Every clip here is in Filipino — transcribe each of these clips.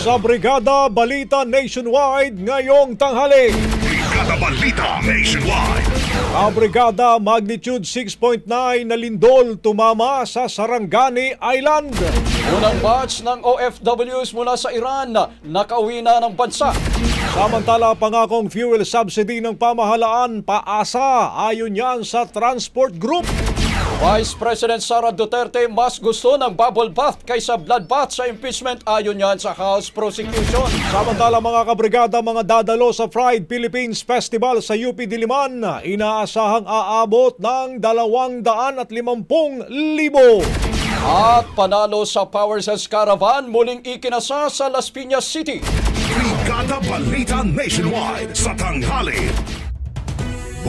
Sa Brigada Balita Nationwide ngayong tanghali. Brigada Balita Nationwide. Ang Brigada Magnitude 6.9 na lindol tumama sa Sarangani Island. Unang batch ng OFWs mula sa Iran nakauwi na ng bansa. Samantala, pangakong fuel subsidy ng pamahalaan paasa ayon yan sa Transport Group. Vice President Sara Duterte mas gusto ng bubble bath kaysa bloodbath sa impeachment ayon yan sa House Prosecution. Samantala mga kabrigada, mga dadalo sa Pride Philippines Festival sa UP Diliman, inaasahang aabot ng 250,000. At panalo sa Power Cells Caravan muling ikinasa sa Las Piñas City. Brigada Balita Nationwide sa tanghali.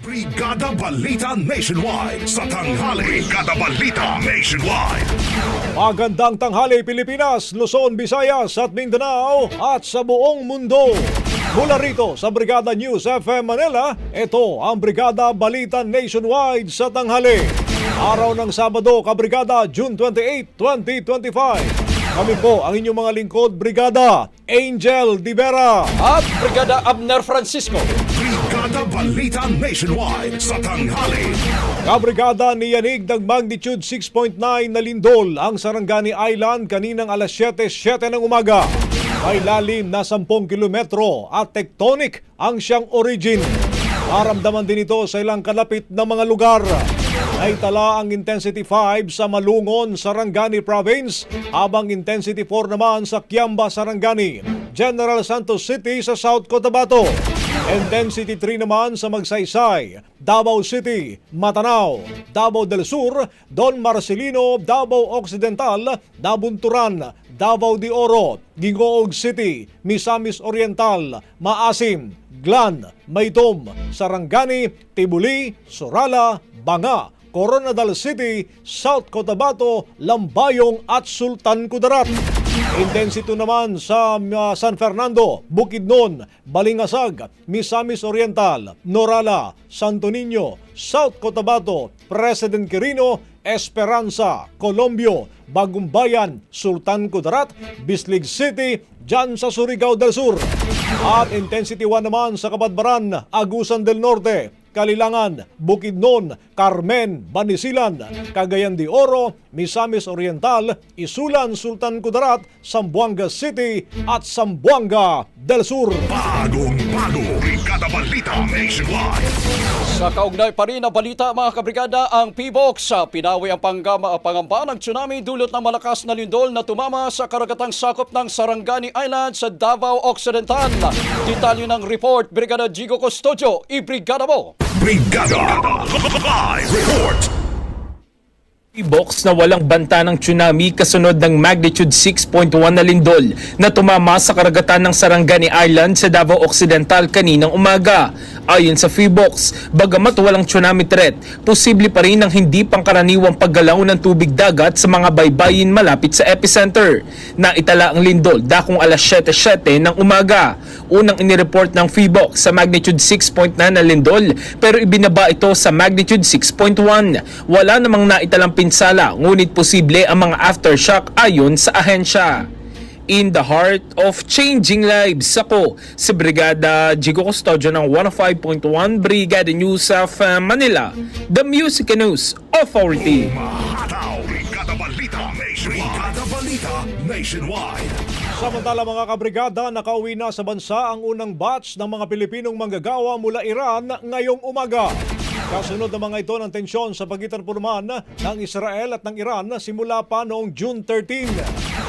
Brigada Balita Nationwide sa tanghali. Brigada Balita Nationwide. Magandang tanghali Pilipinas, Luzon, Visayas at Mindanao at sa buong mundo. Mula rito sa Brigada News FM Manila, ito ang Brigada Balita Nationwide sa tanghali. Araw ng Sabado, Kabrigada, June 28, 2025. Kami po ang inyong mga lingkod, Brigada Angel Divera. At Brigada Abner Francisco. Balita Nationwide sa tanghali. Kabrigada niyanig ng magnitude 6.9 na lindol ang Sarangani Island kaninang alas 7.07 ng umaga. May lalim na 10 kilometro at tectonic ang siyang origin. Naramdaman din ito sa ilang kalapit na mga lugar. Naitala ang intensity 5 sa Malungon, Sarangani Province, habang intensity 4 naman sa Kiamba, Sarangani, General Santos City sa South Cotabato. Intensity 3 naman sa Magsaysay, Davao City, Matanao, Davao del Sur, Don Marcelino, Davao Occidental, Dabunturan, Davao de Oro, Gingoog City, Misamis Oriental, Maasim, Glan, Maytom, Sarangani, Tibuli, Sorala, Banga, Coronadal City, South Cotabato, Lambayong at Sultan Kudarat. Intensity naman sa uh, San Fernando, Bukidnon, Balingasag, Misamis Oriental, Norala, Santo Niño, South Cotabato, President Quirino, Esperanza, Colombio, Bagumbayan, Sultan Kudarat, Bislig City, dyan sa Surigao del Sur. At Intensity 1 naman sa Kabadbaran, Agusan del Norte, Kalilangan, Bukidnon, Carmen, Banisilan, Cagayan de Oro, Misamis Oriental, Isulan, Sultan Kudarat, Sambuanga City at Sambuanga del Sur. Bagong bago, Brigada Balita Nationwide. Sa kaugnay pa rin na balita mga kabrigada, ang PBOX sa pinawi ang panggama, pangamba ng tsunami dulot ng malakas na lindol na tumama sa karagatang sakop ng Sarangani Island sa Davao Occidental. Detalye ng report, Brigada Jigo Custodio, i-brigada mo! Brigada Live Report. Box na walang banta ng tsunami kasunod ng magnitude 6.1 na lindol na tumama sa karagatan ng Sarangani Island sa Davao Occidental kaninang umaga. Ayon sa Freebox, bagamat walang tsunami threat, posible pa rin ang hindi pangkaraniwang paggalaw ng tubig dagat sa mga baybayin malapit sa epicenter. Naitala ang lindol dakong alas 7.07 ng umaga. Unang inireport ng Freebox sa magnitude 6.9 na lindol pero ibinaba ito sa magnitude 6.1. Wala namang naitalang pinsala ngunit posible ang mga aftershock ayon sa ahensya. In the heart of changing lives, ako si Brigada Jigo Custodio ng 105.1 Brigada News of uh, Manila, the Music News Authority. Mahataw, Brigada Balita Nationwide. Brigada. Samantala mga kabrigada, nakauwi na sa bansa ang unang batch ng mga Pilipinong manggagawa mula Iran ngayong umaga. Kasunod ng mga ito ng tensyon sa pagitan po naman ng Israel at ng Iran simula pa noong June 13.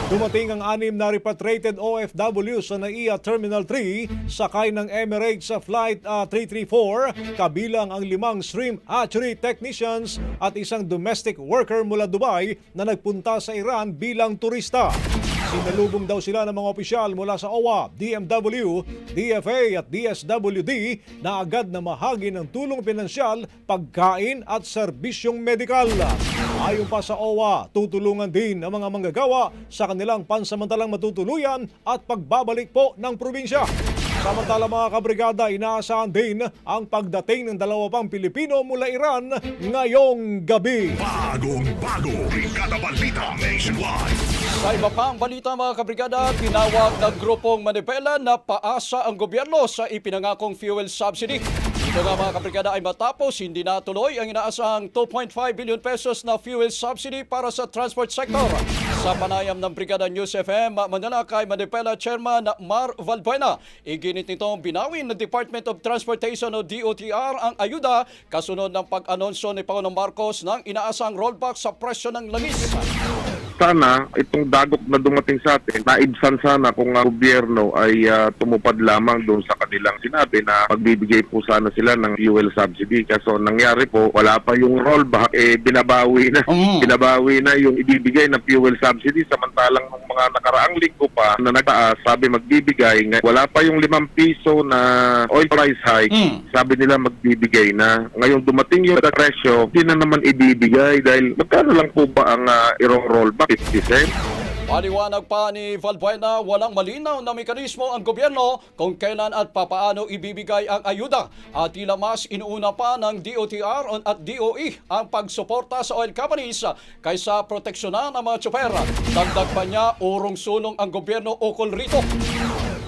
Dumating ang anim na repatriated OFW sa NAIA Terminal 3 sakay ng Emirates sa Flight ah, 334 kabilang ang limang stream hatchery technicians at isang domestic worker mula Dubai na nagpunta sa Iran bilang turista. Sinalubong daw sila ng mga opisyal mula sa OWA, DMW, DFA at DSWD na agad na mahagi ng tulong pinansyal, pagkain at serbisyong medikal. Ayon pa sa OWA, tutulungan din ang mga manggagawa sa kanilang pansamantalang matutuluyan at pagbabalik po ng probinsya. Samantala mga kabrigada, inaasahan din ang pagdating ng dalawa pang Pilipino mula Iran ngayong gabi. Bagong bago, Brigada Balita Nationwide. Sa iba pang balita mga kabrigada, tinawag ng grupong Manipela na paasa ang gobyerno sa ipinangakong fuel subsidy. Ito nga mga kabrigada ay matapos hindi natuloy ang inaasahang 2.5 billion pesos na fuel subsidy para sa transport sector. Sa panayam ng Brigada News FM, Manila kay Manipela Chairman Mar Valbuena, iginit nitong binawin ng Department of Transportation o DOTR ang ayuda kasunod ng pag-anonsyo ni Pangulong Marcos ng inaasahang rollback sa presyo ng langis. Sana itong dagok na dumating sa atin, naibsan sana kung ang gobyerno ay ah, tumupad lamang doon sa kanilang sinabi na magbibigay po sana sila ng fuel subsidy. Kaso nangyari po, wala pa yung rollback, eh binabawi na. Mm. Binabawi na yung ibibigay na fuel subsidy samantalang ng mga nakaraang linggo pa na nagtaas, sabi magbibigay, wala pa yung limang piso na oil price hike, Mm. sabi nila magbibigay na. Ngayon dumating yung presyo, hindi na naman ibibigay dahil magkano lang po ba ang uh, irong rollback? 50 cents? Paliwanag pa ni Valbuena, walang malinaw na mekanismo ang gobyerno kung kailan at papaano ibibigay ang ayuda at tila mas inuuna pa ng DOTR at DOE ang pagsuporta sa oil companies kaysa proteksyonan ang mga tsoper. Dagdag pa niya, urong sulong ang gobyerno ukol rito.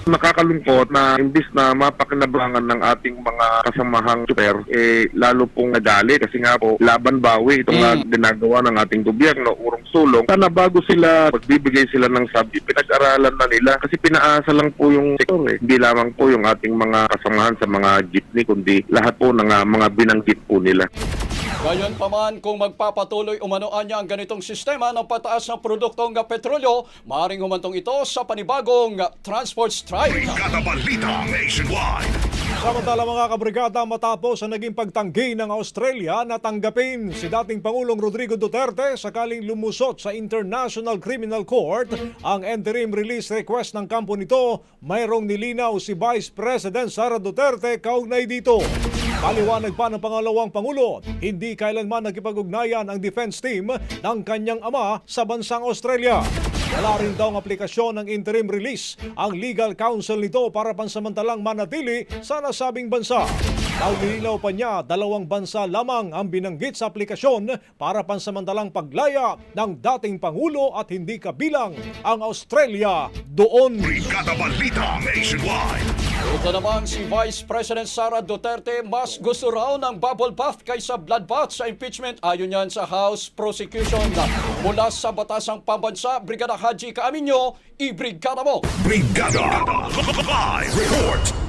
Nakakalungkot na imbis na mapakinabangan ng ating mga kasamahang super, eh lalo pong nagali kasi nga po laban bawi itong Mm. ginagawa ng ating gobyerno, urong sulong. Sana bago sila magbibigay sila ng sabi, pinag-aralan na nila kasi pinaasa lang po yung sektor eh. Hindi lamang po yung ating mga kasamahan sa mga jeepney kundi lahat po ng ah, mga binanggit po nila. Gayon pa man, kung magpapatuloy umanoan niya ang ganitong sistema ng pataas ng produktong petrolyo, maaaring humantong ito sa panibagong transport strike. Brigada Balita Nationwide. Samantala mga kabrigada matapos sa naging pagtanggi ng Australia na tanggapin si dating Pangulong Rodrigo Duterte sakaling lumusot sa International Criminal Court ang interim release request ng kampo nito, mayroong nilinaw si Vice President Sara Duterte kaugnay dito. Paliwanag pa ng pangalawang Pangulo, hindi kailanman nakipag-ugnayan ang defense team ng kanyang ama sa bansang Australia. Wala rin daw ang aplikasyon ng interim release ang legal counsel nito para pansamantalang manatili sa nasabing bansa. Naglilinaw pa niya, dalawang bansa lamang ang binanggit sa aplikasyon para pansamantalang paglaya ng dating Pangulo at hindi kabilang ang Australia doon. Brigada Balita Nationwide. Ito naman si Vice President Sara Duterte mas gusto raw ng bubble bath kaysa bloodbath sa impeachment ayon yan sa House Prosecution. Mula sa Batasang Pambansa, Brigada Haji Kaaminyo, i-brigada mo! Brigada Live Report.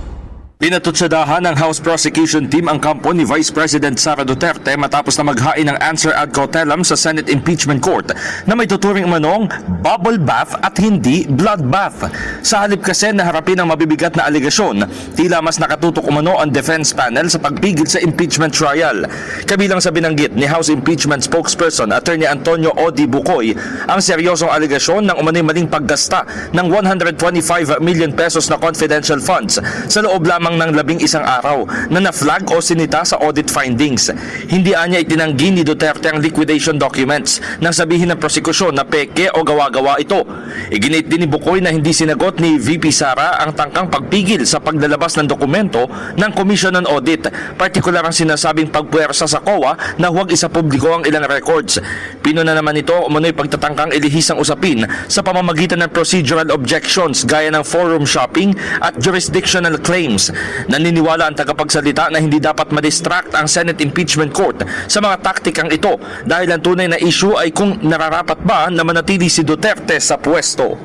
Pinatutsadahan ng House Prosecution Team ang kampo ni Vice President Sara Duterte matapos na maghain ng answer ad cautelam sa Senate Impeachment Court na may tuturing manong bubble bath at hindi bloodbath. Sa halip kasi na harapin ang mabibigat na aligasyon, tila mas nakatutok umano ang defense panel sa pagpigil sa impeachment trial. Kabilang sa binanggit ni House Impeachment Spokesperson Attorney Antonio Odi Bukoy ang seryosong aligasyon ng umano'y maling paggasta ng 125 million pesos na confidential funds sa loob lamang ng labing isang araw na na-flag o sinita sa audit findings. Hindi anya itinanggi ni Duterte ang liquidation documents nang sabihin ng prosekusyon na peke o gawa-gawa ito. Iginit din ni Bukoy na hindi sinagot ni VP Sara ang tangkang pagpigil sa paglalabas ng dokumento ng Commission on Audit, partikular ang sinasabing pagpuwersa sa COA na huwag isa publiko ang ilang records. Pinuna naman ito umano'y pagtatangkang ilihis ang usapin sa pamamagitan ng procedural objections gaya ng forum shopping at jurisdictional claims. Naniniwala ang tagapagsalita na hindi dapat madistract ang Senate Impeachment Court sa mga taktikang ito dahil ang tunay na issue ay kung nararapat ba na manatili si Duterte sa pwesto.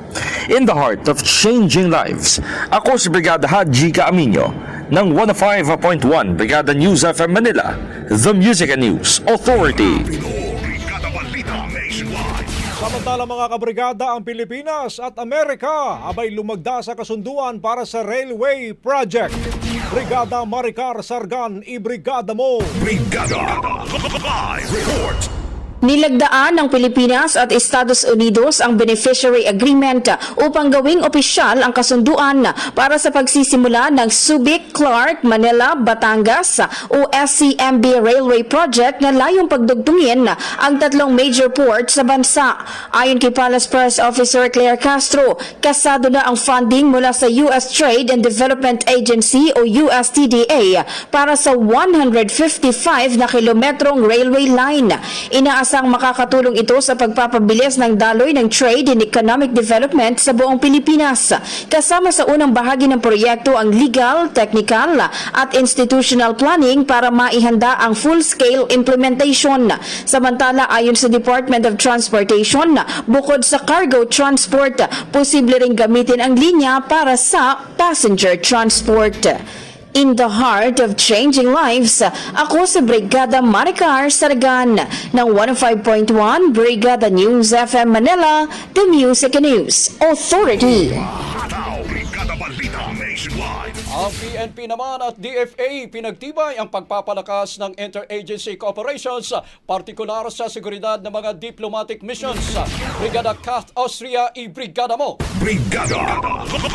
In the heart of changing lives, ako si Brigada Haji Kaaminyo ng 105.1 Brigada News FM Manila, The Music and News Authority. Samantala mga kabrigada, ang Pilipinas at Amerika abay lumagda sa kasunduan para sa railway project. Brigada Maricar Sargan, ibrigada mo! Brigada Live Report. Nilagdaan ng Pilipinas at Estados Unidos ang beneficiary agreement upang gawing opisyal ang kasunduan para sa pagsisimula ng Subic, Clark, Manila, Batangas o SCMB Railway Project na layong pagdugtungin ang tatlong major ports sa bansa. Ayon kay Palace Press Officer Claire Castro, kasado na ang funding mula sa US Trade and Development Agency o USTDA para sa 155 na kilometrong railway line. Inaasang makakatulong ito sa pagpapabilis ng daloy ng trade and economic development sa buong Pilipinas. Kasama sa unang bahagi ng proyekto ang legal, technical at institutional planning para maihanda ang full-scale implementation. Samantala ayon sa Department of Transportation, bukod sa cargo transport, posible ring gamitin ang linya para sa passenger transport. In the heart of changing lives, ako sa Brigada Maricar Saragan ng 105.1 Brigada News FM Manila, The Music News Authority. Hataw Brigada Balita Nationwide. Ang PNP naman at DFA pinagtibay ang pagpapalakas ng interagency cooperations, partikular sa seguridad ng mga diplomatic missions. Brigada Kath Austria, i-brigada mo! Brigada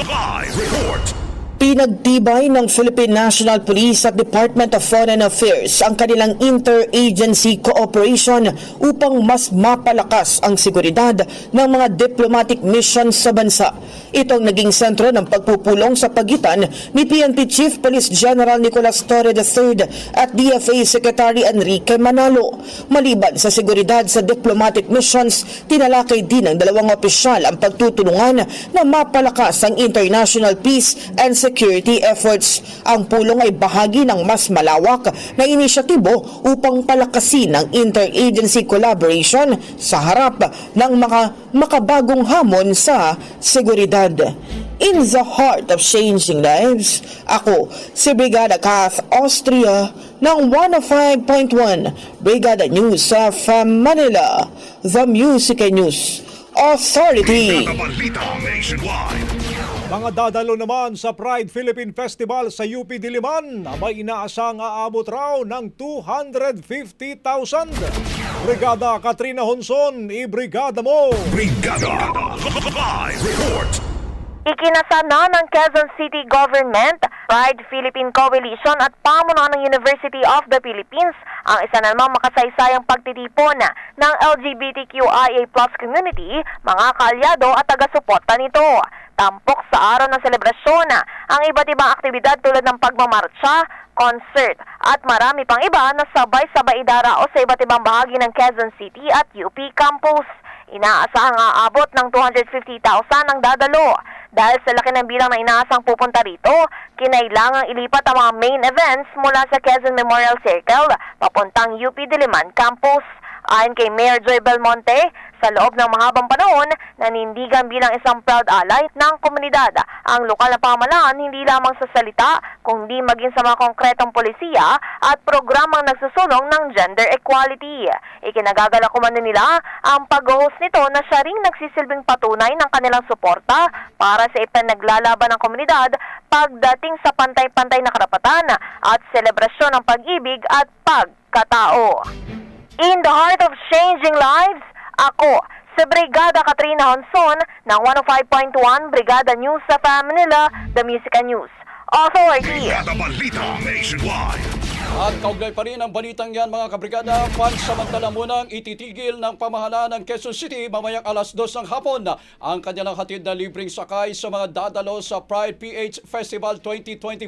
Live Report. Pinagtibay ng Philippine National Police at Department of Foreign Affairs ang kanilang interagency cooperation upang mas mapalakas ang seguridad ng mga diplomatic missions sa bansa. Ito ang naging sentro ng pagpupulong sa pagitan ni PNP Chief Police General Nicolas Torre III at DFA Secretary Enrique Manalo. Maliban sa seguridad sa diplomatic missions, tinalakay din ng dalawang opisyal ang pagtutulungan na mapalakas ang international peace and security efforts. Ang pulong ay bahagi ng mas malawak na inisyatibo upang palakasin ang interagency collaboration sa harap ng mga makabagong hamon sa seguridad. In the heart of changing lives, ako si Brigada Kath Austria ng 105.1 Brigada News FM Manila, The Music and News Authority. Brigada Balita Nationwide. Mga dadalo naman sa Pride Philippine Festival sa UP Diliman, may inaasang aabot raw ng 250,000. Brigada Katrina Honson, ibrigada mo! Brigada Live Report Ikinasa na ng Quezon City Government, Pride Philippine Coalition at pamunuan ng University of the Philippines ang isa na namang makasaysayang pagtitipon ng LGBTQIA community, mga kaalyado at taga-suporta nito. Tampok sa araw ng selebrasyon ang iba't ibang aktibidad tulad ng pagmamarcha, concert at marami pang iba na sabay-sabay idarao sa iba't ibang bahagi ng Quezon City at UP campus. Inaasahang aabot ng 250,000 ang dadalo. Dahil sa laki ng bilang na inaasang pupunta rito, kinailangang ilipat ang mga main events mula sa Quezon Memorial Circle papuntang UP Diliman Campus. Ayon kay Mayor Joy Belmonte, sa loob ng mahabang panahon, nanindigan bilang isang proud ally ng komunidad. Ang lokal na pamahalaan hindi lamang sa salita, kundi maging sa mga konkretong polisiya at programang nagsusulong ng gender equality. Ikinagagalak kumano nila ang pag-host nito na siya ring nagsisilbing patunay ng kanilang suporta para sa ipinaglalaban ng komunidad pagdating sa pantay-pantay na karapatan at selebrasyon ng pag-ibig at pagkatao. In the heart of changing lives, ako, si Brigada Katrina Honson ng 105.1 Brigada News sa Manila, The Music and News Authority. Brigada Balita Nationwide At kaugnay pa rin ang balitang yan mga kabrigada, pansamantala munang ititigil ng pamahalaan ng Quezon City mamayang alas 2 ng hapon. Ang kanilang hatid na libreng sakay sa mga dadalo sa Pride PH Festival 2025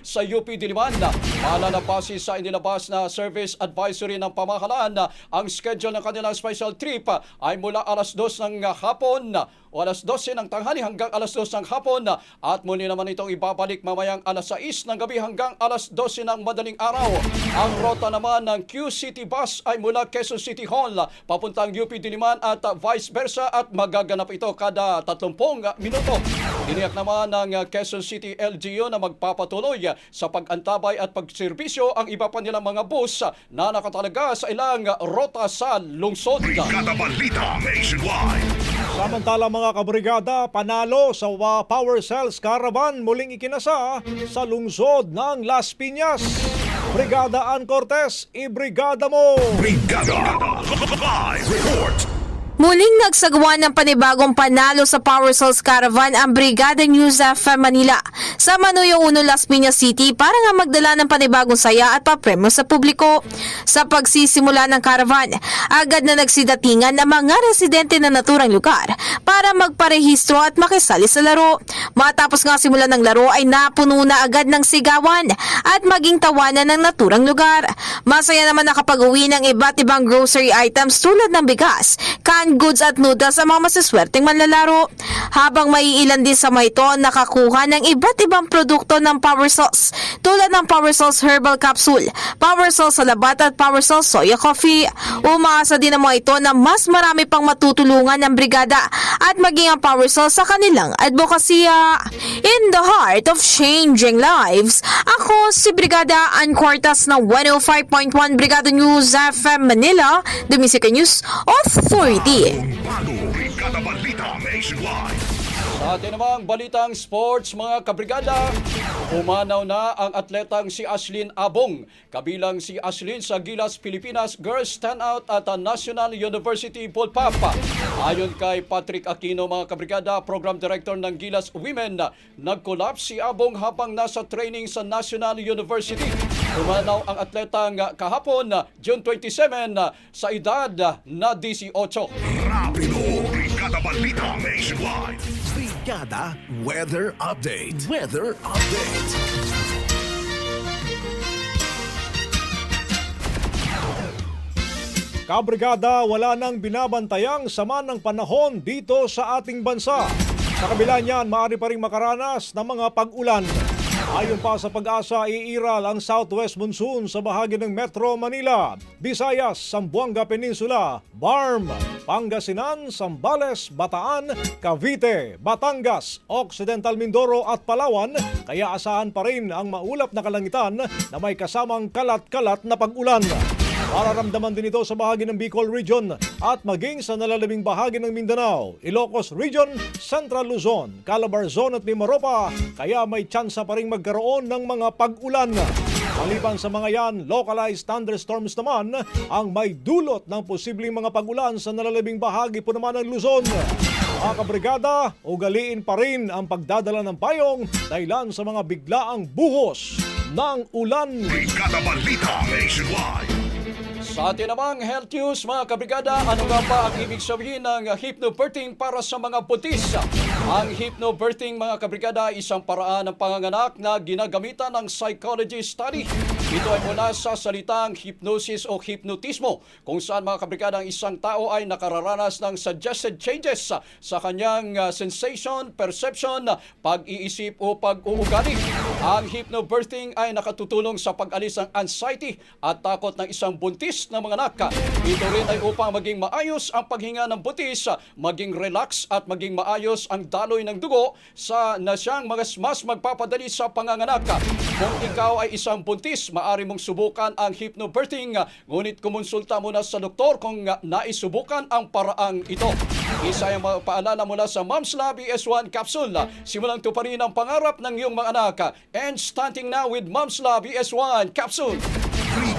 sa UP Diliman. Malalapasi sa inilabas na service advisory ng pamahalaan. Ang schedule ng kanilang special trip ay mula alas 2 ng hapon o alas 12 ng tanghali hanggang alas 2 ng hapon at muli naman itong ibabalik mamayang alas 6 ng gabi hanggang alas 12 ng madaling araw. Ang rota naman ng Q-City Bus ay mula Quezon City Hall papuntang UP Diliman at vice versa at magaganap ito kada 30 minuto. Tiniyak naman ng Quezon City LGU na magpapatuloy sa pag-antabay at pagserbisyo ang iba pa nilang mga bus na nakatalaga sa ilang rota sa lungsod. Brigada Balita Nationwide Samantala mga kabrigada, panalo sa wa- Power Cells Caravan muling ikinasa sa lungsod ng Las Piñas. Brigada Ann Cortez, ibrigada mo! Brigada Live Report Muling nagsagawa ng panibagong panalo sa Power Souls Caravan ang Brigada News FM Manila sa Manuyong Uno Las Piñas City para nga magdala ng panibagong saya at papremyo sa publiko. Sa pagsisimula ng caravan, agad na nagsidatingan ang mga residente na naturang lugar para magparehistro at makisali sa laro. Matapos nga simulan ng laro ay napuno na agad ng sigawan at maging tawanan ng naturang lugar. Masaya naman nakapag-uwi ng iba't ibang grocery items tulad ng bigas, canned goods at noodles ang mga masaswerteng manlalaro. Habang maiilan din sa mga ito nakakuha ng iba't ibang produkto ng Power Sauce tulad ng Power Sauce Herbal Capsule, Power Sauce Salabat at Power Sauce Soya Coffee. Umaasa din ang mga ito na mas marami pang matutulungan ng brigada at maging ang Power Sauce sa kanilang advokasya. In the heart of changing lives, ako si Brigada Ann Cortas ng 105.1 Brigada News FM Manila, Music News Authority. Brigada Balita Nationwide atin namang balitang sports mga kabrigada, umanaw na ang atletang si Ashlyn Abong. Kabilang si Ashlyn sa Gilas Pilipinas Girls Standout at National University Bullpup. Ayon kay Patrick Aquino mga kabrigada, Program Director ng Gilas Women, nag-collapse si Abong habang nasa training sa National University. Umanaw ang atletang kahapon, June 27, sa edad na 18. Rapido Brigada Balita Nationwide Brigada Weather Update. Weather Update. Kabrigada, wala nang binabantayang sama ng panahon dito sa ating bansa. Sa kabila niyan, maaari pa rin makaranas ng mga pag-ulan. Ayon pa sa pag-asa, iiral ang southwest monsoon sa bahagi ng Metro Manila, Visayas, Zamboanga Peninsula, Barm, Pangasinan, Sambales, Bataan, Cavite, Batangas, Occidental Mindoro at Palawan, kaya asahan pa rin ang maulap na kalangitan na may kasamang kalat-kalat na pag-ulan. Mararamdaman din ito sa bahagi ng Bicol Region at maging sa nalalabing bahagi ng Mindanao, Ilocos Region, Central Luzon, Calabarzon at Mimaropa, kaya may tsansa pa rin magkaroon ng mga pag-ulan. Maliban sa mga yan, localized thunderstorms naman ang may dulot ng posibleng mga pag-ulan sa nalalabing bahagi po naman ng Luzon. Mga kabrigada, ugaliin pa rin ang pagdadala ng payong dahilan sa mga biglaang buhos ng ulan. Brigada Balita Nationwide. Sa atin namang health news, mga kabrigada, ano nga ba ang ibig sabihin ng hypnobirthing para sa mga putis? Ang hypnobirthing, mga kabrigada, ay isang paraan ng panganganak na ginagamitan ng psychology study. Ito ay mula sa salitang hypnosis o hypnotismo, kung saan mga kabrigada, ang isang tao ay nakararanas ng suggested changes sa kanyang uh, sensation, perception, pag-iisip o pag-uugali. Ang hypnobirthing ay nakatutulong sa pag-alis ng anxiety at takot ng isang buntis na mga anak. Ito rin ay upang maging maayos ang paghinga ng butis, maging relax at maging maayos ang daloy ng dugo sa na siyang mas, mas magpapadali sa panganganak. Kung ikaw ay isang buntis, maaari mong subukan ang hypnobirthing, ngunit kumonsulta muna sa doktor kung naisubukan ang paraang ito. Isa yung paalala mula sa Mom's Lab ES1 capsule. Simulang tuparin ang pangarap ng iyong mga anak. And starting now with Mom's Lab ES1 capsule.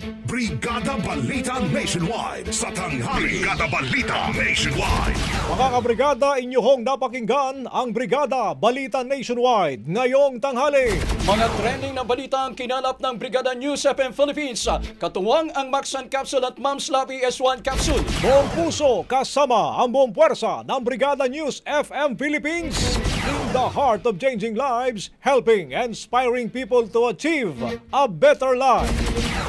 Brigada Balita Nationwide sa tanghali. Brigada Balita Nationwide. Mga kabrigada, inyong napakinggan ang Brigada Balita Nationwide ngayong tanghali. Mga trending na balita ang kinalap ng Brigada News FM Philippines. Katuwang ang Maxan Capsule at Mom's Lab ES1 Capsule. Buong puso kasama ang buong puwersa ng Brigada News FM Philippines in the heart of changing lives, helping and inspiring people to achieve a better life.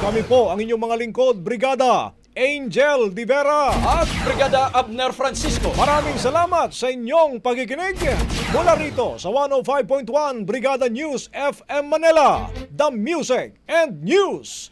Kami po ang inyong mga lingkod, Brigada Angel Di Vera. At Brigada Abner Francisco. Maraming salamat sa inyong pagkikinig mula rito sa 105.1 Brigada News FM Manila, The Music and News